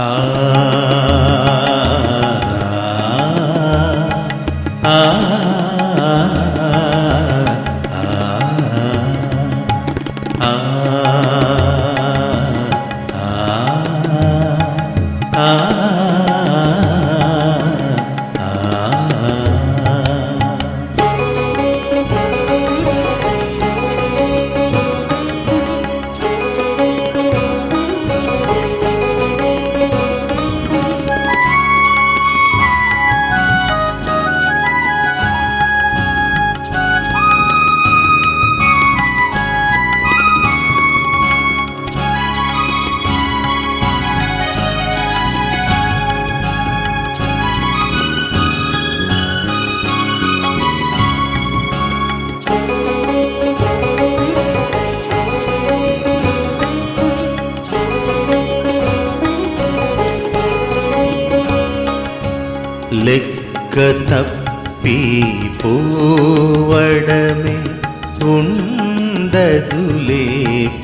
Ah. లెక్క తప్పి పోవడమే ఉండదులే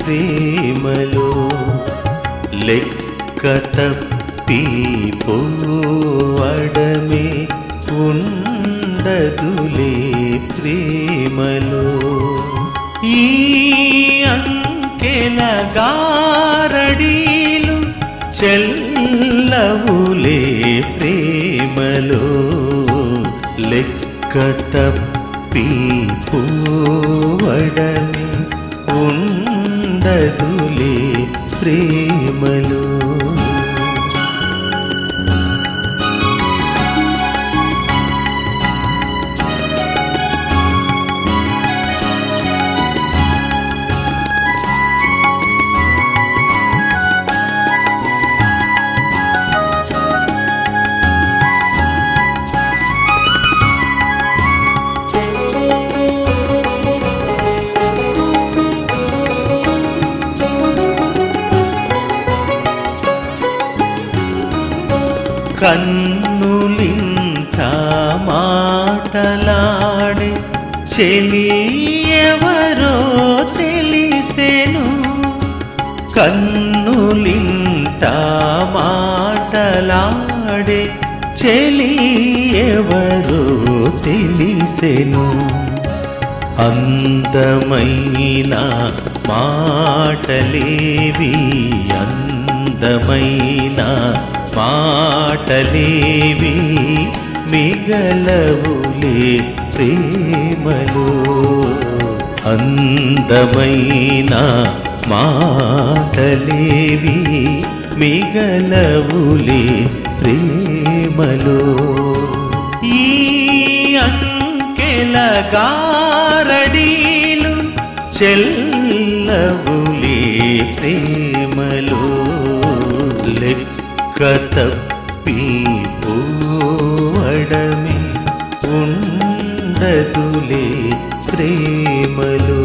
ప్రేమలో. లెక్క తప్పి పోవడమే ఉండదులే ప్రేమలో. ఈ అంకెల గారడీలు చెల్లవులే ప్రేమలో. లెక్క తప్పి పోవడమే ఉండదులే ప్రేమలో కన్నులింత మాటలాడే చెలి ఎవరో తెలిసెను. కన్నులింత మాటలాడే చెలి ఎవరో తెలిసెను. అందమైన మాటలేవి అందమైన మాటలేవి మిగలవులే ప్రేమలు. అందమైన మాటలేవి మిగలవులే ప్రేమలు. ఈ అంకెలగారడీలు చెల్లవులే ప్రేమలు. లెక్క తప్పి పోవడమే ఉండదులే ప్రేమలో.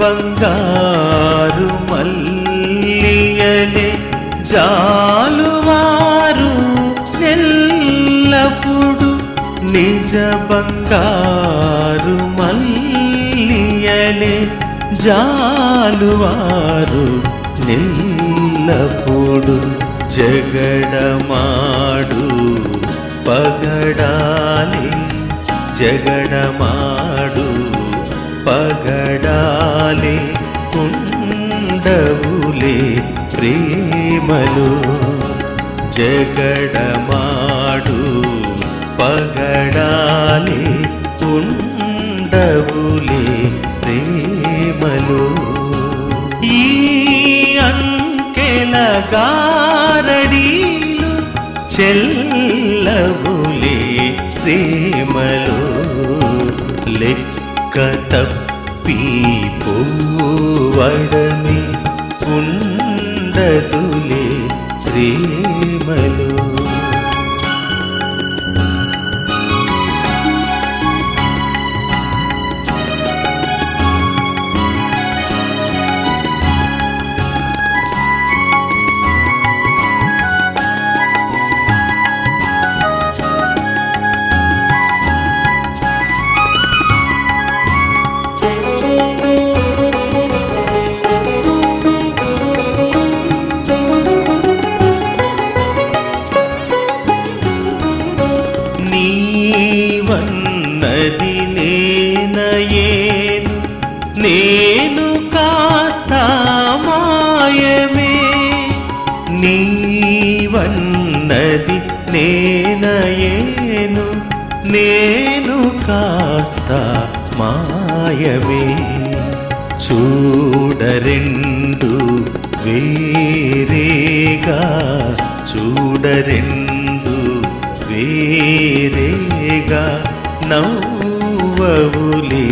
బంగారు మల్లియలే జాలువారు ఎల్లప్పుడు నిజ బంగారు మల్లియలే జాలువారు నిల్లప్పుడు జగడమాడు పగడాలి జగడమాడు పగడాలి ఉండవులే ప్రేమలు. జగడమాడు పగడాలి ఉండవులే ప్రేమలు. ఈ అంకెల గారడీలు చెల్లవులే ప్రేమలో. లెక్క తప్ప పోవడమే ఉండదులే ప్రేమలో నేను కాస్త మాయవే చూడరెండు వేరేగా చూడరెండు వేరేగా నవ్వవులే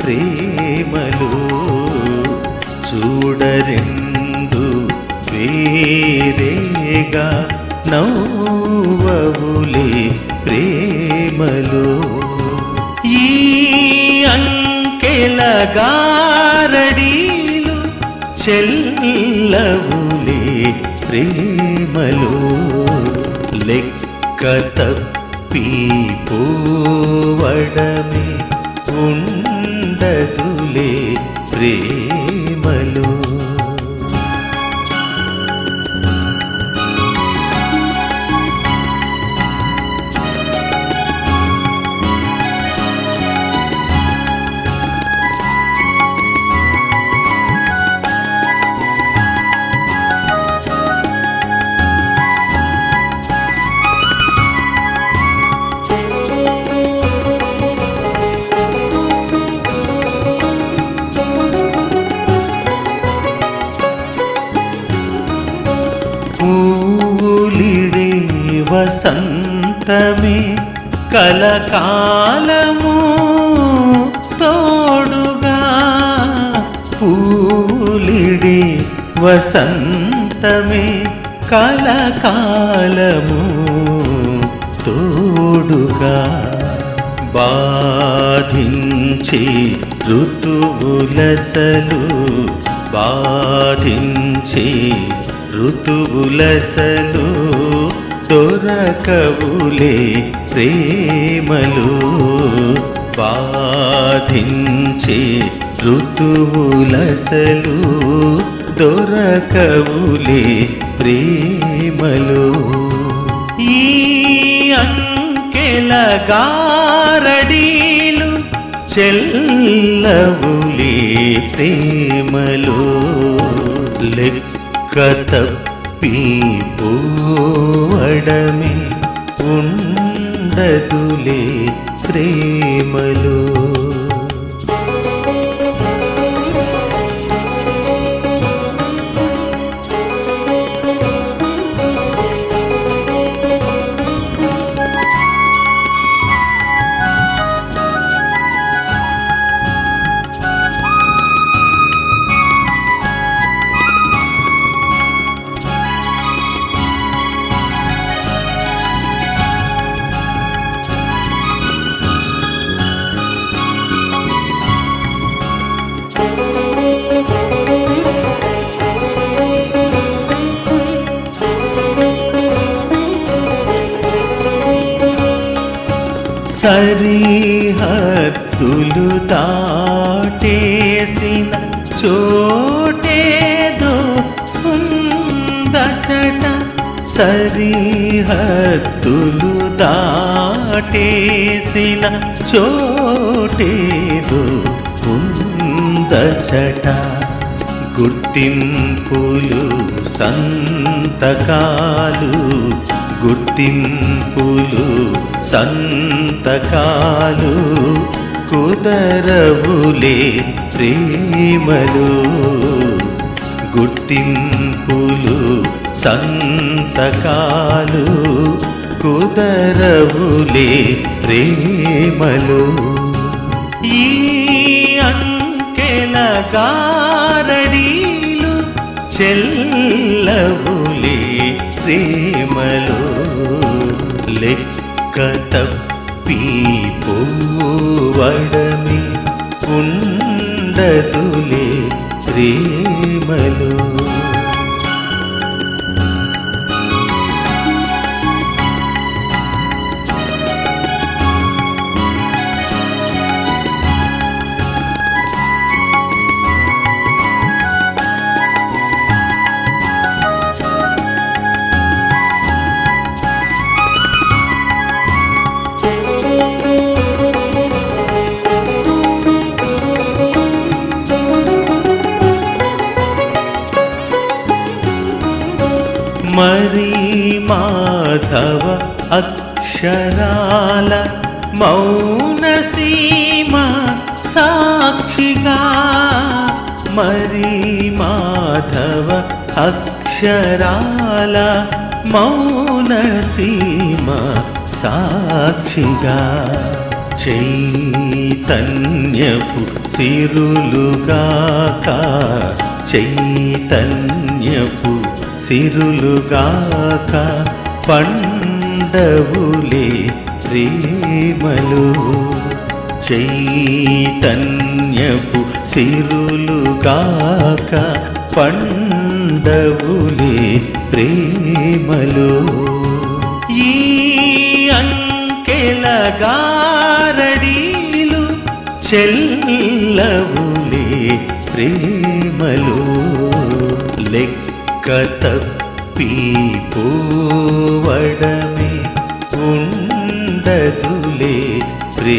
ప్రేమలు. చూడరెండు వేరేగా నవ్వవులే ప్రేమలు. ఈ అంకెల గారడీలు చెల్లవులే ప్రేమలు. లెక్క తప్పి పోవడమే ఉండదులే ప్రేమలో. కలకాలము తోడుగా పూలిడి వసంతమే కలకాలము తోడుగా బాధించి ఋతువులసలు బాధించి ఋతువులసలు దొరకవులే ప్రేమలు బాధించే ఋతువులసలు దొరకవులే ప్రేమలు. ఈ అంకెల గారడీలు చెల్లవులే ప్రేమలు. లెక్క తప్ప పోవడమే ఉండదులే ప్రేమలో. సరిహద్దులు దాటేసిన చోటేదో ఉందచట. సరిహద్దులు దాటేసిన చోటేదో ఉందచట. గుర్తింపులు సంతకాలు గుర్తింపులు సంతకాలు కుదరవులే ప్రేమలు. గుర్తింపులు సంతకాలు కుదరవులే ప్రేమలు. ఈ అంకెల గారడీలు చెల్లవులే. ప్రేమలు లెక్క తప్పి పోవడమే ఉండదులే ప్రేమలో. మాధవ అక్షరాల మౌన సీమ సాక్షిగా. మరి మాధవ అక్షరాల మౌన సీమ సాక్షిగా. చైతన్యపు సిరులుగాక చైతన్యపు సిరులుగాక పండవులే ప్రేమలు. చైతన్యపు సిరులుగాక పండవులే ప్రేమలు. ఈ అంకెలగారడీలు చెల్లవులే ప్రేమలు. లెక్క తప్పి పోవడమే ఉండదులే ప్రే